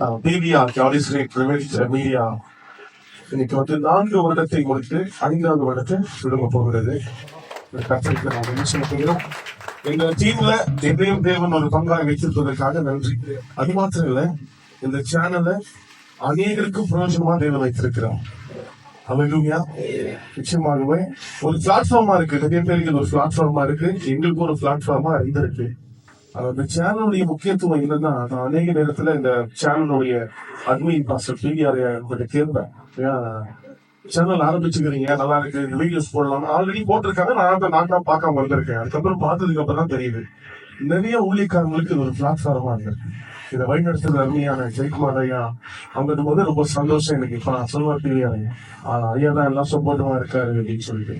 PVR ஜாலிஸ்ரேட் Pravesh media. இன்னைக்கு வந்து நான்கு வருடத்தை முடித்து ஐந்தாவது வருடத்தை விடுங்க போகிறது. இந்த நாம் என்ன சொல்ல போகிறோம்? டீம்ல எதையும் தேவன் ஒரு பங்காக வைத்திருப்பதற்காக நன்றி. அது மாத்திரம் இல்ல இந்த சேனலை அநேகருக்கு பிரயோஜனமா தேவன் வைத்திருக்கிறோம் ஹalleluya நிச்சயமாகவே ஒரு பிளாட்ஃபார்மா இருக்கு. நிறைய பேருக்கு ஒரு பிளாட்ஃபார்மா இருக்கு. எங்களுக்கும் ஒரு பிளாட்ஃபார்மா இருந்திருக்கு. அந்த சேனலுடைய முக்கியத்துவம் என்னன்னா நான் அநேக நேரத்துல இந்த சேனலுடைய அட்மின் பாஸ்டர் பிவிஆர் உங்ககிட்ட கேட்பேன். சேனல் ஆரம்பிச்சுக்கிறீங்க நல்லா இருக்கு இந்த வீடியோஸ் போடலாம் ஆல்ரெடி போட்டிருக்காங்க. நான் அதை நான் தான் பார்க்காம வந்திருக்கேன். அதுக்கப்புறம் பார்த்ததுக்கு அப்புறம் தான் தெரியுது. நிறைய ஊழியக்காரங்களுக்கு இது ஒரு பிளாட்ஃபார்மா இருக்கு இதை வழிநடத்துறது அருமையான ஜெயக்குமார் ஐயா. அவங்க போது ரொம்ப சந்தோஷம் எனக்கு. இப்ப நான் சொல்லுவேன் பிவிஆர் ஐயா ஐயா தான் எல்லாம் சப்போர்ட்டமா இருக்காரு அப்படின்னு சொல்லிட்டு.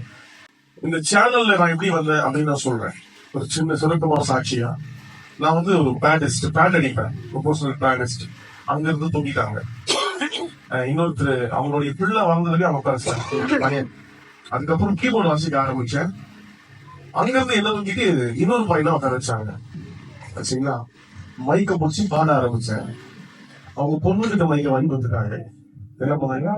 இந்த சேனல்ல நான் எப்படி வந்தேன் அப்படின்னு நான் சொல்றேன். ஒரு சின்ன சுருக்கமான சாட்சியா நான் வந்து பேடிஸ்ட் பேட் அடிப்பேன் ப்ரொபோஷனல் பேடிஸ்ட் அங்க இருந்து தூக்கிட்டாங்க. இன்னொருத்தர் அவங்களுடைய பிள்ளை அவங்க உட்கார பையன். அதுக்கப்புறம் கீபோர்டு வாசிக்க ஆரம்பிச்சேன். அங்க இருந்து என்ன தூக்கிட்டு இன்னொரு பையனா உட்கார வச்சாங்க. சரிங்களா? மைக்க பிடிச்சி பாட ஆரம்பிச்சேன். அவங்க பொண்ணுகிட்ட மைக்க வாங்கி வந்துட்டாங்க என்ன பண்ணாங்க?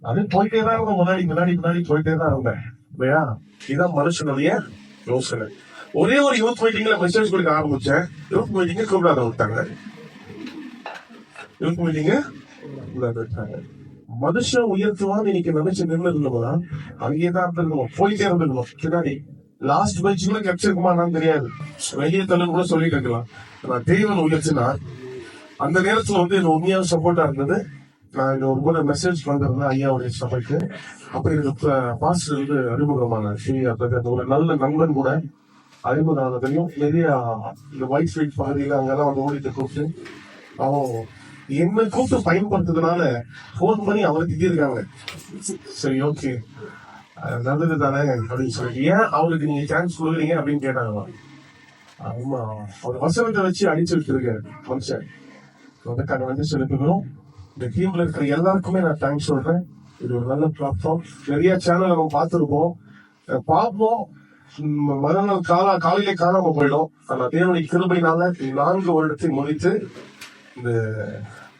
அது போயிட்டே தான் இருந்தேன் முன்னாடி முன்னாடி முன்னாடி போயிட்டே தான் இருந்தேன். இல்லையா? இதான் மனுஷனுடைய யோசனை. ஒரே ஒரு யூத் மீட்டிங்ல மெசேஜ் கொடுக்க ஆரம்பிச்சேன். யூத் மீட்டிங்க கூப்பிடாத விட்டாங்க. யூத் மீட்டிங்க கூப்பிடாத விட்டாங்க. மனுஷன் உயர்த்துவான்னு இன்னைக்கு நினைச்சு நின்று இருந்தோம்னா அங்கேயே தான் இருந்திருக்கணும். போயிட்டே இருந்திருக்கணும். பின்னாடி லாஸ்ட் பெஞ்ச் கூட கிடைச்சிருக்குமான்னு தெரியாது. வெளியே தலைவர் கூட சொல்லிட்டு இருக்கலாம். நான் தெய்வன் உயர்த்தினார். அந்த நேரத்துல வந்து எனக்கு உண்மையாக சப்போர்ட்டா இருந்தது. நான் இங்க ஒரு முறை மெசேஜ் வந்திருந்தேன் ஐயாவுடைய சபைக்கு. அப்ப எனக்கு பாஸ்டர் வந்து அறிமுகமான ஸ்ரீ ஒரு நல்ல நண்பன் கூட. அறிமுகமானதையும் நிறைய இந்த ஒயிட் ஸ்ட்ரீட் பகுதியில் அங்கெல்லாம் வந்து ஓடிட்டு கூப்பிட்டு அவன் என்ன கூப்பிட்டு பயன்படுத்துறதுனால ஃபோன் பண்ணி அவரை திட்டிருக்காங்க சரி ஓகே நல்லது தானே அப்படின்னு சொல்லிட்டு ஏன் அவருக்கு நீங்க சான்ஸ் கொடுக்குறீங்க? அப்படின்னு கேட்டாங்க ஆமா அவர் வசனத்தை வச்சு அடிச்சு விட்டுருக்காரு மனுஷன். அதுக்காக வந்து செலுத்துகிறோம் இந்த டீம்ல இருக்கிற எல்லாருக்குமே நான் தேங்க்ஸ் சொல்றேன். இது ஒரு நல்ல பிளாட்ஃபார்ம் நிறைய சேனல் நம்ம பார்த்துருப்போம். பார்ப்போம். மறுநாள் காலா காலையிலே காணாம போயிடும். ஆனா தேவனுடைய கிருபையினால நான்கு வருடத்தை முடித்து இந்த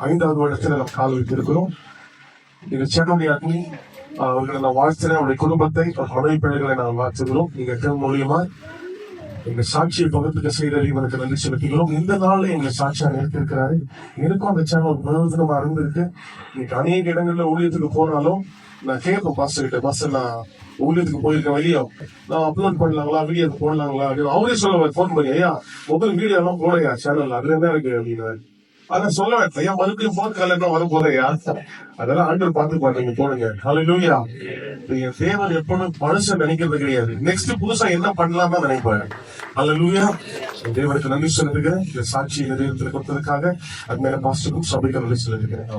ஐந்தாவது வருடத்தில் நம்ம கால் வைத்திருக்கிறோம் இந்த சென்னுடைய அக்னி அவர்களை நான் வாழ்த்துறேன் அவருடைய குடும்பத்தை மனைவி பிள்ளைகளை நான் வாழ்த்துகிறோம். நீங்க மூலியமா எங்க சாட்சியை பக்கத்துக்கு செய்த இவனுக்கு நன்றி செலுத்துகிறோம். இந்த நாள்ல எங்க சாட்சியா நிறுத்திருக்கிறாரு எனக்கும் அந்த சேனல் பிரயோஜனமா இருந்திருக்கு. இன்னைக்கு அநேக இடங்கள்ல ஊழியத்துக்கு போனாலும் நான் கேட்பேன் பாஸ்டர் கிட்ட பாஸ்டர் நான் ஊழியத்துக்கு போயிருக்கேன் வெளியே. நான் அப்லோட் பண்ணலாங்களா? வீடியோ போடலாங்களா? அப்படின்னு அவரே சொல்லுவார் ஃபோன் பண்ணி ஐயா மொபைல் வீடியோ எல்லாம் போடையா சேனல் அதுல என்ன இருக்கு? அப்படின்னு அதான் சொல்ல வேண்டாம் மறுபடியும் போன் கால் போதையா அதெல்லாம் ஆண்டவர் பார்த்து பாருங்க போடுங்க. ஹalleluya நீங்க தேவன் எப்பவும் மனுஷன் நினைக்கிறது கிடையாது. நெக்ஸ்ட் புதுசா என்ன பண்ணலாம்னு நினைப்பாரு. லூயா தேவனுக்கு நன்றி சொல்லிருக்கிறேன். இந்த சாட்சி நிறைவேற்றி கொடுத்ததுக்காக அது மேல பாஸ்டருக்கும் சபைக்கு நன்றி சொல்லிருக்கிறேன்.